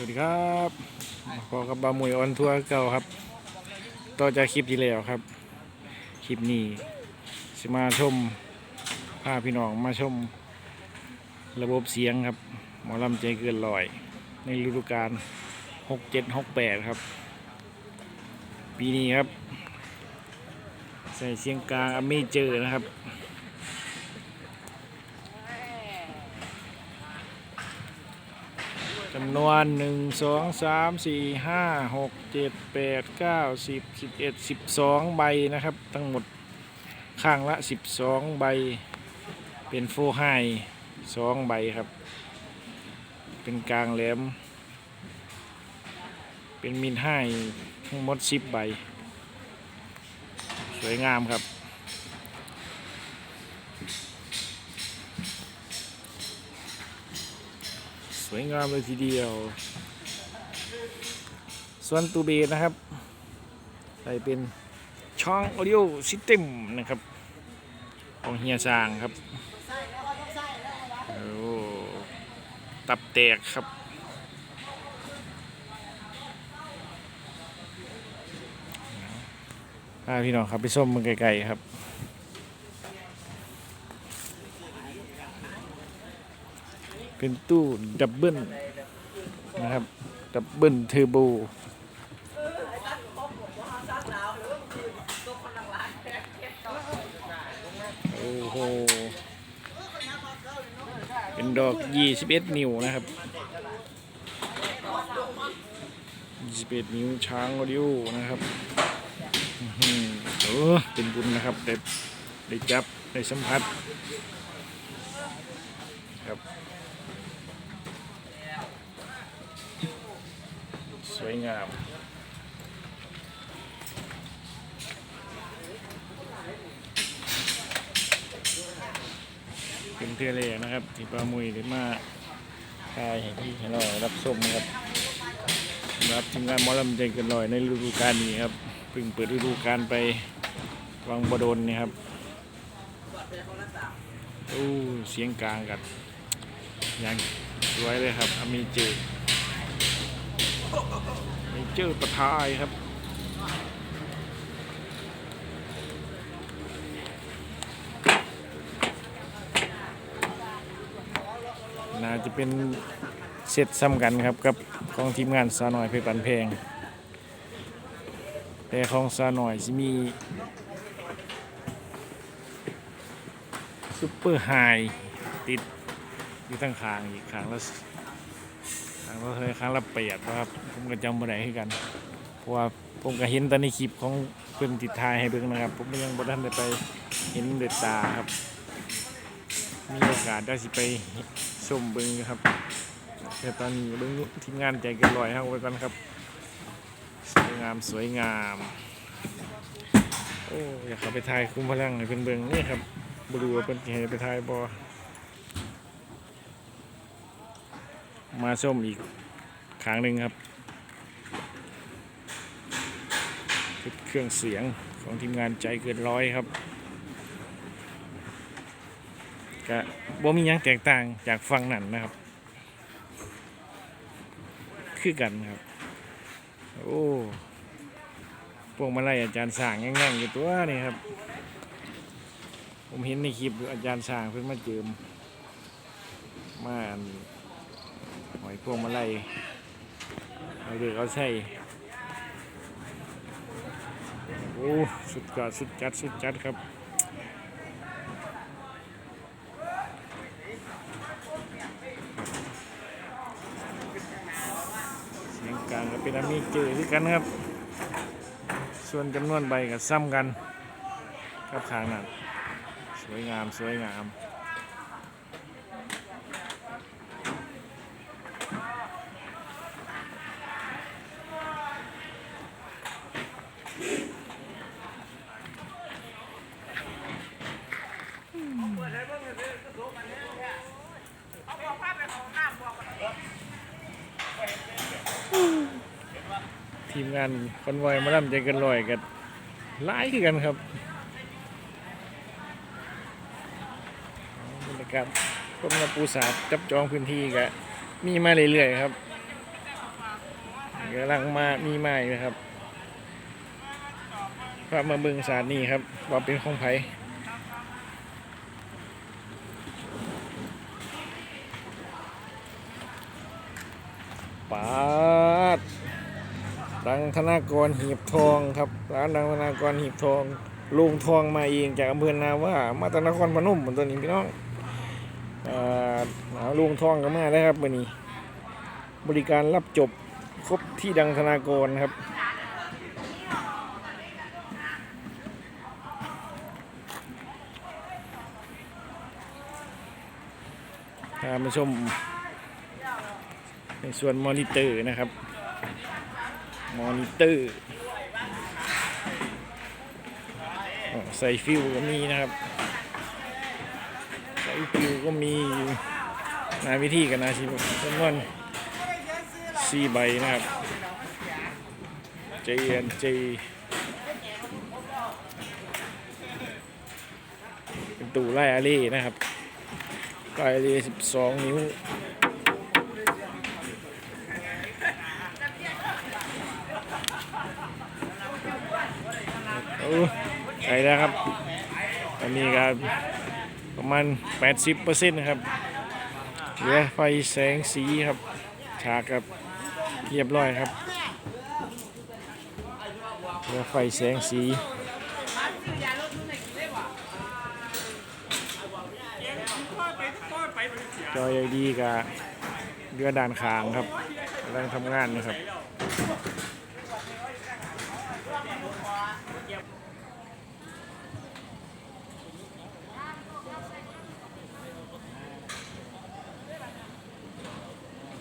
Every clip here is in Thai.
สวัสดีครับพอกับบาหมวยออนทัวร์เก่าครับ ต่อจากคลิปที่แล้วครับ คลิปนี้สิมาชมพาพี่น้องมาชม ระบบเสียงครับ หมอลำใจเกินลอย ในฤดูกาล67 68ครับ ปีนี้ครับ ใส่เสียงกลางอเมเจอร์นะครับำนวนหนึ่งสองสามสี่ห้าหกเจ็ดแปดเก้าสิบสิบเอ็ดสิบสองใบนะครับ ทั้งหมดข้างละสิบสองใบ เป็นโฟไฮสองใบครับ เป็นกลางแหลม เป็นมินไฮทั้งหมดสิบใบ สวยงามครับ สวยงามเลยทีเดียว ส่วนตูเบนะครับ ใส่เป็นช่องออดิโอซิสเต็มนะครับ ของเฮียซางครับโอ้ตับแตกครับพาพี่น้องครับไปส้มมันไกลๆครับ เป็นตู้ดับเบิลนะครับ ดับเบิลเทอร์โบโอ้โห เป็นดอก 21 นิ้วนะครับ 21 นิ้วช้างออดิโอนะครับอื้อเออเป็นบุญนะครับ ได้ได้จับ ได้สัมผัส วยงาม เป็นเทือเลนะครับที่ปลามุยได้มาถ่ายให้พี่ให้เรารับชมครับรับทีมงานมอลำใจเกันลอยในฤดูกาลนี้ครับเพิ่งเปิดฤดูกาลไปวังบดลนี่ครับโอ้เสียงกลางกันอย่างสวยเลยครับอเมีเจ เมเจอประทายครับน่าจะเป็นเสร็จซ้ำกันครับกับของทีมงานสาวน้อยเพชรปันเพงแต่ของสาวน้อยสิมีซุปเปอร์ไฮติดอยู่ทั้งคางอีกครั้งละ ครั้งละเท่าไหร่ครั้งละเปียดนะครับ ผมก็จำบ่ได้คือกัน เพราะว่าผมก็เห็นแต่ในคลิปของเพื่อนติดทายให้เบิ่งนะครับ ผมยังบ่ทันได้ไปเห็นเด็ดตาครับ มีโอกาสได้สิไปชมเบิ้งอยู่ครับแต่ตอนนี้เบิ้งทีมงานใจเกันลอยครับไว้ก่อนครับ สวยงามสวยงามโอ้อยากเข้าไปถ่ายคุ้มพลังให้เพิ่นเบิ้งนี่ครับบรูว่าเพิ่นสิให้ไปถ่ายบอ มาชมอีกครั้งหนึ่งครับเครื่องเสียงของทีมงานใจเกินร้อยครับก็บ่มียังแตกต่างจากฝั่งนั้นนะครับ คือกันครับ โอ้พวกมาไล่อาจารย์สางแง่งๆอยู่ตัวนี่ครับ ผมเห็นในคลิปอาจารย์สางเพิ่งมาเจิมมาอัน อยพวกมาไล่เอาเด็กเอาใส่โอ้สุดยอดสุดจัดสุดจัดครับเสียงกลางก็เป็นอันนี้เจอที่กันครับ ส่วนจำนวนใบก็ซ้ำกันกับขางนั้นสวยงามสวยงาม ทีมงานคอนวอยมาล่ำใจเกันลอยกันหลายคือกันครับบรรยากาศกรมปูสาจับจองพื้นที่ก็มีมาเรื่อยๆครับกำลังมามีใหม่นะครับพระมาเบิงสารนี่ครับว่าเป็นของไผปา ดังธนากรหีบทองครับ ร้านดังธนากรหีบทองลุงทองมาเองจากอำเภอนาว่ามาจากนครพนมเหมือนตัวนี้พี่น้องอ่าลุงทองก็มาแล้วครับวันนี้ บริการรับจบครบที่ดังธนากรครับมาชมในส่วนมอนิเตอร์นะครับ มอนิเตอร์ใส่ฟิวก็มีนะครับ ใส่ฟิวก็มีนาวิธีกันนะชิบจำนวนสี่ใบนะครับ JNJ เป็นตู้ไล่อารีนะครับไกลเลย12นิ้ว ไกลแล้วครับอันนี้ก็ประมาณ 80%นะครับเหลือไฟแสงสีครับ ฉากครับเรียบร้อยครับเหลือไฟแสงสีจอยดีกับเรือด่านขางครับกำลังทำงานนะครับ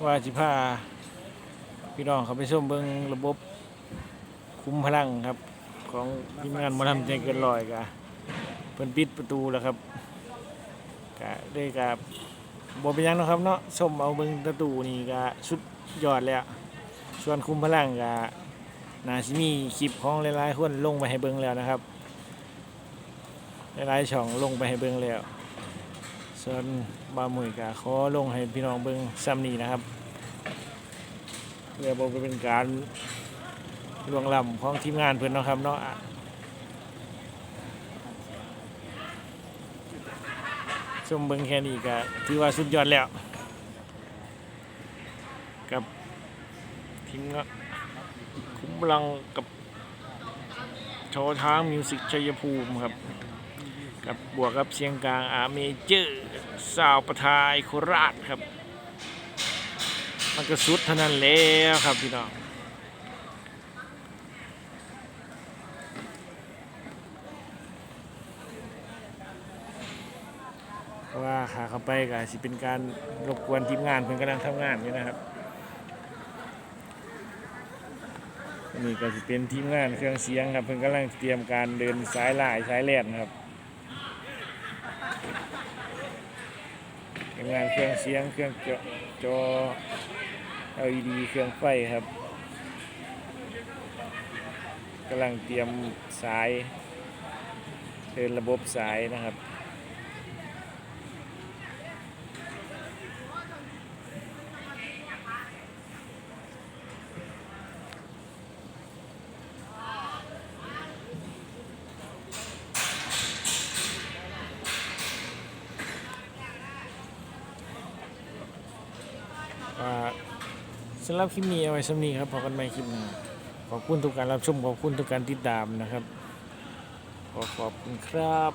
ว่าจิพาพี่น้องเขาไปชมเบิงระบบคุมพลังครับ ของทีมงานมาทำใจเกินลอยกะเพิ่นปิดประตูแล้วครับกะได้กับบ่เป็นยังนะครับเนาะชมเอาเบิ่งประตูนี่ก็สุดยอดแล้วส่วนคุมพลังก็น่าสิมีคลิปของหลายๆคนลงไปให้เบิ่งแล้วนะครับหลายๆช่องลงไปให้เบิ่งแล้วส่วนบาหมุยก็ขอลงให้พี่น้องเบิ่งซ้ำนี้นะครับ เพื่อบ่เป็นการล่วงล้ำของทีมงานเพิ่อนเนาะครับเนาะชมเบิ่งแค่นี้ก็ถือว่าสุดยอดแล้ว กับทีมงานคุ้มพลังกับโชว์ทางมิวสิกชัยภูมิครับ กับบวกกับเสียงกลางอาเมเจอร์สาวประทายโคราชครับ มันก็สุดเท่านั้นแล้วครับพี่น้องเพราะว่าขาเข้าไปก็สิเป็นการรบกวนทีมงานเพิ่นกำลังทำงานอยู่นะครับนี่ก็สิเป็นทีมงานเครื่องเสียงครับ เพิ่นกำลังเตรียมการเดินสายลายสายแลนครับทีมงานเครื่องเสียงเครื่องจอจอ LED เครื่องไฟครับกำลังเตรียมสายเดินระบบสายนะครับอ่า สำหรับคลิปนี้เอาไว้สำนีครับพอกันใหม่คลิปหน้าขอบคุณทุกการรับชมขอบคุณทุกการติดตามนะครับ ขอขอบคุณครับ